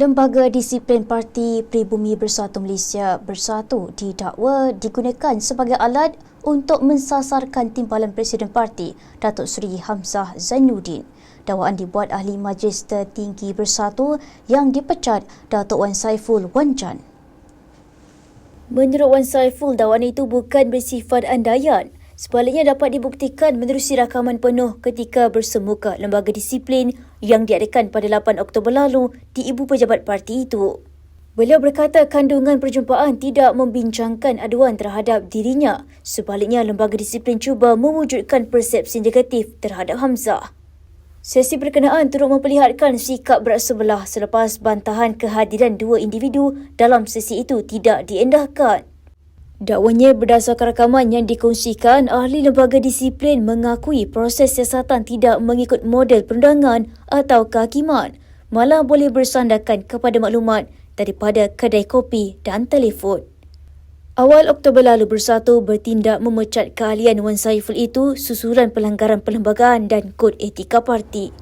Lembaga Disiplin Parti Pribumi Bersatu Malaysia Bersatu didakwa digunakan sebagai alat untuk mensasarkan timbalan Presiden Parti Datuk Seri Hamzah Zainuddin. Dakwaan dibuat ahli Majlis Tertinggi Bersatu yang dipecat Datuk Wan Saiful Wanjan. Menurut Wan Saiful, dakwaan itu bukan bersifat andaian. Sebaliknya dapat dibuktikan menerusi rakaman penuh ketika bersemuka lembaga disiplin yang diadakan pada 8 Oktober lalu di ibu pejabat parti itu. Beliau berkata kandungan perjumpaan tidak membincangkan aduan terhadap dirinya. Sebaliknya, lembaga disiplin cuba mewujudkan persepsi negatif terhadap Hamzah. Sesi berkenaan turut memperlihatkan sikap berat sebelah selepas bantahan kehadiran dua individu dalam sesi itu tidak diendahkan. Dakwanya berdasarkan rakaman yang dikongsikan, ahli lembaga disiplin mengakui proses siasatan tidak mengikut model perundangan atau kehakiman, malah boleh bersandarkan kepada maklumat daripada kedai kopi dan telefon. Awal Oktober lalu Bersatu bertindak memecat keahlian Wan Saiful itu susulan pelanggaran perlembagaan dan kod etika parti.